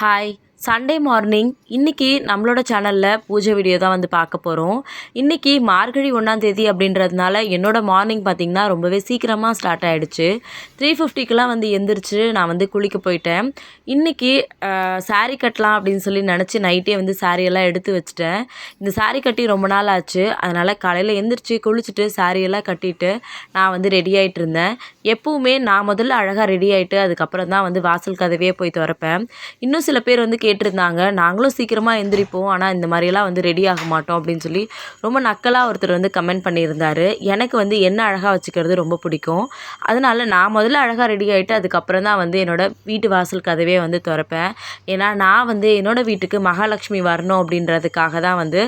Hi. Sunday morning இன்றைக்கி நம்மளோட சேனலில் பூஜை வீடியோ தான் வந்து பார்க்க போகிறோம் இன்றைக்கி மார்கழி ஒன்றாம் தேதி அப்படின்றதுனால என்னோட மார்னிங் பார்த்திங்கன்னா ரொம்பவே சீக்கிரமாக ஸ்டார்ட் ஆகிடுச்சு த்ரீ ஃபிஃப்டிக்கெலாம் வந்து எந்திரிச்சு நான் வந்து குளிக்க போயிட்டேன். இன்றைக்கி saree கட்டலாம் அப்படின்னு சொல்லி நினச்சி நைட்டே வந்து சாரியெல்லாம் எல்லாம் எடுத்து வச்சுட்டேன். இந்த saree கட்டி ரொம்ப நாள் ஆச்சு. அதனால் காலையில் எந்திரிச்சு குளிச்சுட்டு சாரியெல்லாம் எல்லாம் கட்டிட்டு நான் வந்து ரெடி ஆகிட்டு இருந்தேன். எப்போவுமே நான் முதல்ல அழகாக ரெடி ஆகிட்டு அதுக்கப்புறம் தான் வந்து வாசல் கதவையே போய் திறப்பேன். இன்னும் சில பேர் வந்து கேட்டிருந்தாங்க. நாங்களும் சீக்கிரமாக எந்திரிப்போம். ஆனால் இந்த மாதிரியெல்லாம் வந்து ரெடி ஆக மாட்டோம் அப்படின்னு சொல்லி ரொம்ப நக்கலாக ஒருத்தர் வந்து கமெண்ட் பண்ணியிருந்தார். எனக்கு வந்து என்ன அழகாக வச்சுக்கிறது ரொம்ப பிடிக்கும். அதனால் நான் முதல்ல அழகாக ரெடி ஆகிட்டு அதுக்கப்புறம் தான் வந்து என்னோட வீட்டு வாசல் கதவே வந்து திறப்பேன். ஏன்னா நான் வந்து என்னோடய வீட்டுக்கு மகாலட்சுமி வரணும் அப்படின்றதுக்காக தான் வந்து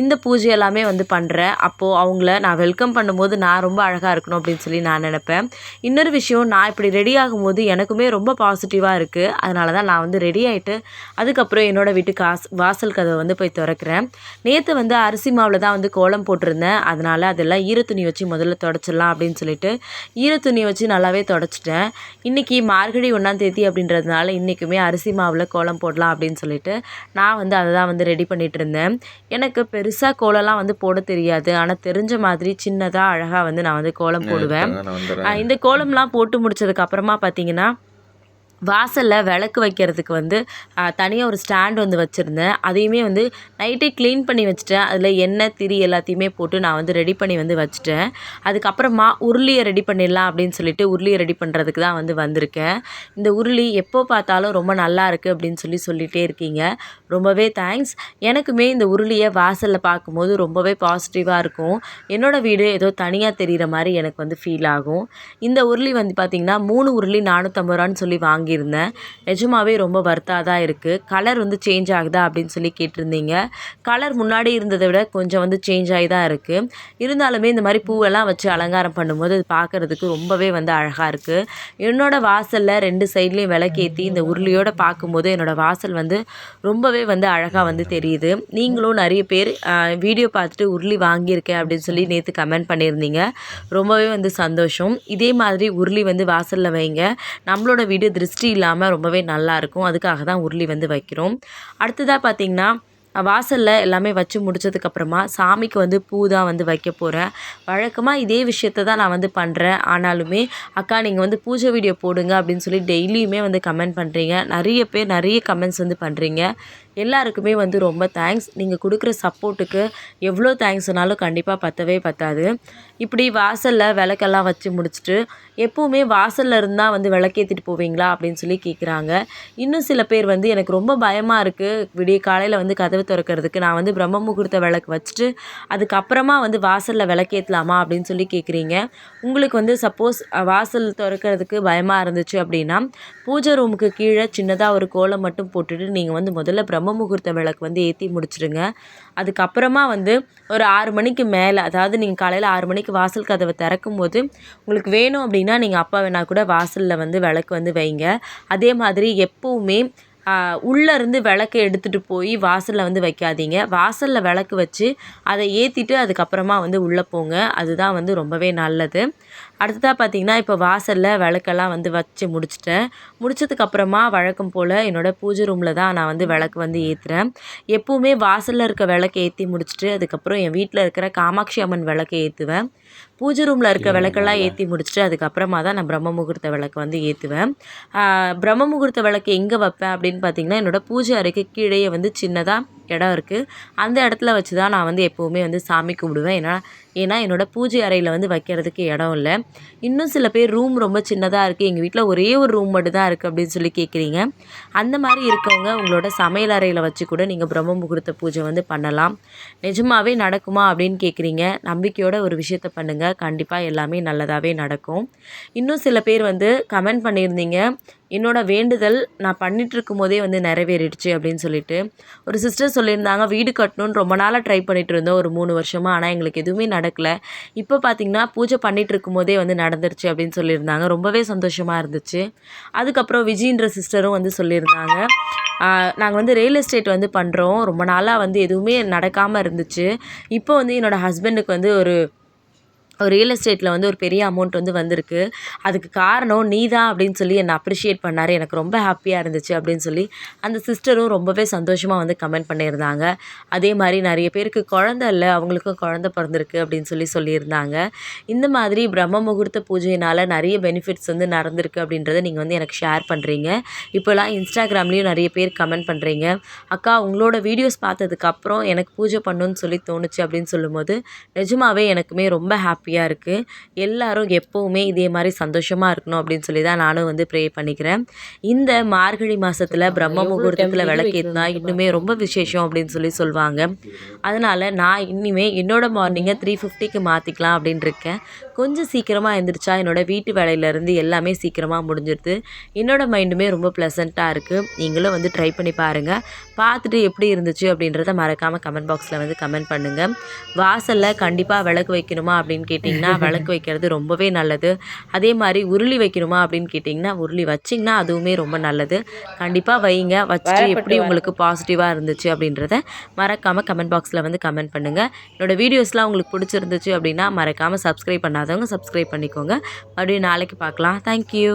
இந்த பூஜை எல்லாமே வந்து பண்ணுறேன் அப்போது அவங்கள நான் வெல்கம் பண்ணும்போது நான் ரொம்ப அழகாக இருக்கணும் அப்படின்னு சொல்லி நான் நினப்பேன். இன்னொரு விஷயம் நான் இப்படி ரெடி ஆகும்போது எனக்குமே ரொம்ப பாசிட்டிவாக இருக்குது அதனால தான் நான் வந்து ரெடி ஆகிட்டு அது அதுக்கப்புறம் என்னோட வீட்டுக்கு ஆஸ் வாசல் கதவை வந்து போய் திறக்கிறேன். நேற்று வந்து அரிசி மாவில் தான் வந்து கோலம் போட்டிருந்தேன். அதனால் அதெல்லாம் ஈரத்துணி வச்சு முதல்ல தொடச்சிடலாம் அப்படின்னு சொல்லிட்டு ஈரத்துணி வச்சு நல்லாவே தொடச்சிட்டேன். இன்றைக்கி மார்கழி ஒன்றாம் தேதி அப்படின்றதுனால இன்றைக்குமே அரிசி மாவில் கோலம் போடலாம் அப்படின்னு சொல்லிட்டு நான் வந்து அதை தான் வந்து ரெடி பண்ணிகிட்டு இருந்தேன். எனக்கு பெருசாக கோலம்லாம் வந்து போட தெரியாது. ஆனால் தெரிஞ்ச மாதிரி சின்னதாக அழகாக வந்து நான் வந்து கோலம் போடுவேன். இந்த கோலம்லாம் போட்டு முடிச்சதுக்கு அப்புறமா பார்த்தீங்கன்னா வாசலில் விளக்கு வைக்கிறதுக்கு வந்து தனியாக ஒரு ஸ்டாண்டு வந்து வச்சுருந்தேன். அதையுமே வந்து நைட்டே க்ளீன் பண்ணி வச்சுட்டேன். அதில் எண்ணெய் திரி எல்லாத்தையுமே போட்டு நான் வந்து ரெடி பண்ணி வந்து வச்சுட்டேன். அதுக்கப்புறமா உருளியை ரெடி பண்ணிடலாம் அப்படின்னு சொல்லிட்டு உருளியை ரெடி பண்ணுறதுக்கு தான் வந்து வந்திருக்கேன். இந்த உருளி எப்போ பார்த்தாலும் ரொம்ப நல்லா இருக்குது அப்படின்னு சொல்லி சொல்லிகிட்டே இருக்கீங்க. ரொம்பவே தேங்க்ஸ் எனக்குமே இந்த உருளியை வாசலில் பார்க்கும்போது ரொம்பவே பாசிட்டிவாக இருக்கும். என்னோடய வீடு ஏதோ தனியாக தெரிகிற மாதிரி எனக்கு வந்து ஃபீல் ஆகும். இந்த உருளி வந்து பார்த்திங்கன்னா மூணு உருளி நானூற்றம்பது ரூபான்னு சொல்லி வாங்கியிருந்தேன். நிஜமாவே ரொம்ப வர்த்தாக தான் இருக்குது கலர் வந்து சேஞ்ச் ஆகுதா அப்படின்னு சொல்லி கேட்டிருந்தீங்க. கலர் முன்னாடி இருந்ததை விட கொஞ்சம் வந்து சேஞ்ச் ஆகி தான் இருக்குது இருந்தாலுமே இந்த மாதிரி பூவெல்லாம் வச்சு அலங்காரம் பண்ணும்போது அது பார்க்குறதுக்கு ரொம்பவே வந்து அழகாக இருக்குது என்னோடய வாசலில் ரெண்டு சைட்லேயும் விளக்கேற்றி இந்த உருளியோட பார்க்கும்போது என்னோடய வாசல் வந்து ரொம்பவே வந்து அழகாக வந்து தெரியுது. நீங்களும் நிறைய பேர் வீடியோ பார்த்துட்டு உருளி வாங்கியிருக்கேன் அப்படின்னு சொல்லி நேற்று கமெண்ட் பண்ணியிருந்தீங்க. ரொம்பவே வந்து சந்தோஷம். இதே மாதிரி உருளி வந்து வாசலில் வைங்க. நம்மளோட வீடியோ திருஷ்டி இல்லாமல் ரொம்பவே நல்லாயிருக்கும் அதுக்காக தான் உருளி வந்து வைக்கிறோம். அடுத்ததாக பார்த்தீங்கன்னா வாசலில் எல்லாமே வச்சு முடிச்சதுக்கப்புறமா சாமிக்கு வந்து பூ தான் வந்து வைக்க போகிறேன் வழக்கமாக இதே விஷயத்த தான் நான் வந்து பண்ணுறேன் ஆனாலுமே அக்கா நீங்கள் வந்து பூஜை வீடியோ போடுங்க அப்படின்னு சொல்லி டெய்லியுமே வந்து கமெண்ட் பண்ணுறீங்க நிறைய பேர் நிறைய கமெண்ட்ஸ் வந்து பண்ணுறீங்க எல்லாருக்குமே வந்து ரொம்ப தேங்க்ஸ் நீங்கள் கொடுக்குற சப்போர்ட்டுக்கு எவ்வளோ தேங்க்ஸ்னாலும் கண்டிப்பாக பத்தவே பத்தாது. இப்படி வாசலில் விளக்கெல்லாம் வச்சு முடிச்சுட்டு எப்போவுமே வாசலில் இருந்தால் வந்து விளக்கேற்றிட்டு போவீங்களா? அப்படின்னு சொல்லி கேட்குறாங்க இன்னும் சில பேர் வந்து எனக்கு ரொம்ப பயமாக இருக்குது விடிய காலையில் வந்து கதவு திறக்கிறதுக்கு நான் வந்து பிரம்ம முகூர்த்த விளக்கு வச்சுட்டு அதுக்கப்புறமா வந்து வாசலில் விளக்கேற்றலாமா அப்படின்னு சொல்லி கேட்குறீங்க உங்களுக்கு வந்து சப்போஸ் வாசல் திறக்கிறதுக்கு பயமாக இருந்துச்சு அப்படின்னா பூஜை ரூமுக்கு கீழே சின்னதாக ஒரு கோலம் மட்டும் போட்டுட்டு நீங்கள் வந்து முதல்ல பிரம்ம முகூர்த்த விளக்கு வந்து ஏற்றி முடிச்சிடுங்க அதுக்கப்புறமா வந்து ஒரு ஆறு மணிக்கு மேலே அதாவது நீங்கள் காலையில் ஆறு மணிக்கு வாசல் கதவை திறக்கும் போது உங்களுக்கு வேணும் அப்படின்னா நீங்கள் அப்பா வேணா கூட வாசலில் வந்து விளக்கு வந்து வைங்க. அதே மாதிரி எப்போவுமே உள்ளே இருந்து விளக்கை எடுத்துகிட்டு போய் வாசலில் வந்து வைக்காதீங்க. வாசலில் விளக்கு வச்சு அதை ஏற்றிட்டு அதுக்கப்புறமா வந்து உள்ளே போங்க. அதுதான் வந்து ரொம்பவே நல்லது. அடுத்ததாக பார்த்தீங்கன்னா இப்போ வாசலில் விளக்கெல்லாம் வந்து வச்சு முடிச்சிட்டேன். முடிச்சதுக்கப்புறமா வழக்கம் போல் என்னோடய பூஜை ரூமில் தான் நான் வந்து விளக்கு வந்து ஏற்றுறேன் எப்போவுமே வாசலில் இருக்க விளக்கு ஏற்றி முடிச்சுட்டு அதுக்கப்புறம் என் வீட்டில் இருக்கிற காமாட்சி அம்மன் விளக்கை ஏற்றுவேன் பூஜை ரூமில் இருக்க விளக்கெல்லாம் ஏற்றி முடிச்சுட்டு அதுக்கப்புறமா தான் நான் பிரம்ம முகூர்த்த விளக்கு வந்து ஏற்றுவேன் பிரம்ம முகூர்த்த விளக்கு எங்கே வைப்பேன் அப்படின்னு பார்த்தீங்கன்னா என்னோடய பூஜை அறைக்கு கீழேயே வந்து சின்னதாக இடம் இருக்குது அந்த இடத்துல வச்சு தான் நான் வந்து எப்போவுமே வந்து சாமி கும்பிடுவேன். ஏன்னா ஏன்னா என்னோடய பூஜை அறையில் வந்து வைக்கிறதுக்கு இடம் இல்லை. இன்னும் சில பேர் ரூம் ரொம்ப சின்னதாக இருக்குது எங்கள் வீட்டில் ஒரே ஒரு ரூம் மட்டும் தான் இருக்குது அப்படின்னு சொல்லி கேட்குறீங்க அந்த மாதிரி இருக்கவங்க உங்களோட சமையல் அறையில் வச்சு கூட நீங்கள் பிரம்ம முகூர்த்த பூஜை வந்து பண்ணலாம். நிஜமாவே நடக்குமா அப்படின்னு கேட்குறீங்க நம்பிக்கையோட ஒரு விஷயத்த பண்ணுங்கள் கண்டிப்பாக எல்லாமே நல்லதாகவே நடக்கும். இன்னும் சில பேர் வந்து கமெண்ட் பண்ணியிருந்தீங்க. என்னோட வேண்டுதல் நான் பண்ணிட்டு போதே வந்து நிறைவேறிடுச்சு அப்படின்னு சொல்லிட்டு ஒரு சிஸ்டர் சொல்லியிருந்தாங்க வீடு கட்டணும்னு ரொம்ப நாளாக ட்ரை பண்ணிகிட்டு இருந்தோம் ஒரு மூணு வருஷமாக ஆனால் எங்களுக்கு எதுவுமே நடக்கலை. இப்போ பார்த்திங்கன்னா பூஜை பண்ணிகிட்ருக்கும் போதே வந்து நடந்துருச்சு அப்படின்னு சொல்லியிருந்தாங்க. ரொம்பவே சந்தோஷமாக இருந்துச்சு. அதுக்கப்புறம் விஜின்ற சிஸ்டரும் வந்து சொல்லியிருந்தாங்க நாங்கள் வந்து ரியல் எஸ்டேட் வந்து பண்ணுறோம் ரொம்ப நாளாக வந்து எதுவுமே நடக்காமல் இருந்துச்சு. இப்போ வந்து என்னோடய ஹஸ்பண்டுக்கு வந்து ஒரு ரியல் எஸ்டேட்டில் வந்து ஒரு பெரிய அமௌண்ட் வந்து வந்திருக்கு. அதுக்கு காரணம் நீ தான் அப்படின்னு சொல்லி என்னை அப்ரிஷியேட் பண்ணார். எனக்கு ரொம்ப ஹாப்பியாக இருந்துச்சு அப்படின்னு சொல்லி அந்த சிஸ்டரும் ரொம்பவே சந்தோஷமாக வந்து கமெண்ட் பண்ணியிருந்தாங்க. அதே மாதிரி நிறைய பேருக்கு குழந்த இல்லை அவங்களுக்கும் குழந்த பிறந்திருக்கு அப்படின்னு சொல்லி சொல்லியிருந்தாங்க. இந்த மாதிரி பிரம்ம முகூர்த்த பூஜையினால் நிறைய பெனிஃபிட்ஸ் வந்து நடந்திருக்கு அப்படின்றத நீங்கள் வந்து எனக்கு ஷேர் பண்ணுறீங்க இப்போலாம் இன்ஸ்டாகிராம்லேயும் நிறைய பேர் கமெண்ட் பண்ணுறீங்க அக்கா உங்களோட வீடியோஸ் பார்த்ததுக்கப்புறம் எனக்கு பூஜை பண்ணணுன்னு சொல்லி தோணுச்சு அப்படின்னு சொல்லும்போது நிஜமாவே எனக்குமே ரொம்ப ஹாப்பி ஹாப்பியாக இருக்குது எல்லாரும் எப்போவுமே இதே மாதிரி சந்தோஷமாக இருக்கணும் அப்படின்னு சொல்லி தான் நானும் வந்து ப்ரே பண்ணிக்கிறேன். இந்த மார்கழி மாதத்தில் பிரம்ம முகூர்த்தத்தில் விளக்கேற்றினா இன்னுமே ரொம்ப விசேஷம் அப்படின்னு சொல்லி சொல்லுவாங்க. அதனால் நான் இனிமே என்னோட மார்னிங்கை த்ரீ ஃபிஃப்டிக்கு மாற்றிக்கலாம் அப்படின்னு இருக்கேன். கொஞ்சம் சீக்கிரமாக எழுந்திரிச்சா என்னோட வீட்டு வேலையிலேருந்து எல்லாமே சீக்கிரமாக முடிஞ்சிடுது என்னோட மைண்டுமே ரொம்ப ப்ளசண்ட்டாக இருக்குது நீங்களும் வந்து ட்ரை பண்ணி பாருங்கள் பார்த்துட்டு எப்படி இருந்துச்சு அப்படின்றத மறக்காமல் கமெண்ட் பாக்ஸில் வந்து கமெண்ட் பண்ணுங்கள் வாசலில் கண்டிப்பாக விளக்கு வைக்கணுமா அப்படின்னு கேட்டிங்கன்னா விளக்கு வைக்கிறது ரொம்பவே நல்லது. அதே மாதிரி உருளி வைக்கணுமா அப்படின்னு கேட்டிங்கன்னா உருளி வச்சிங்கன்னா அதுவுமே ரொம்ப நல்லது. கண்டிப்பாக வைங்க. வச்சுட்டு எப்படி உங்களுக்கு பாசிட்டிவாக இருந்துச்சு அப்படின்றத மறக்காமல் கமெண்ட் பாக்ஸில் வந்து கமெண்ட் பண்ணுங்கள் என்னோடய வீடியோஸ்லாம் உங்களுக்கு பிடிச்சிருந்துச்சு அப்படின்னா மறக்காமல் சப்ஸ்கிரைப் பண்ணாதவங்க சப்ஸ்கிரைப் பண்ணிக்கோங்க. மறுபடியும் நாளைக்கு பார்க்கலாம். தேங்க்யூ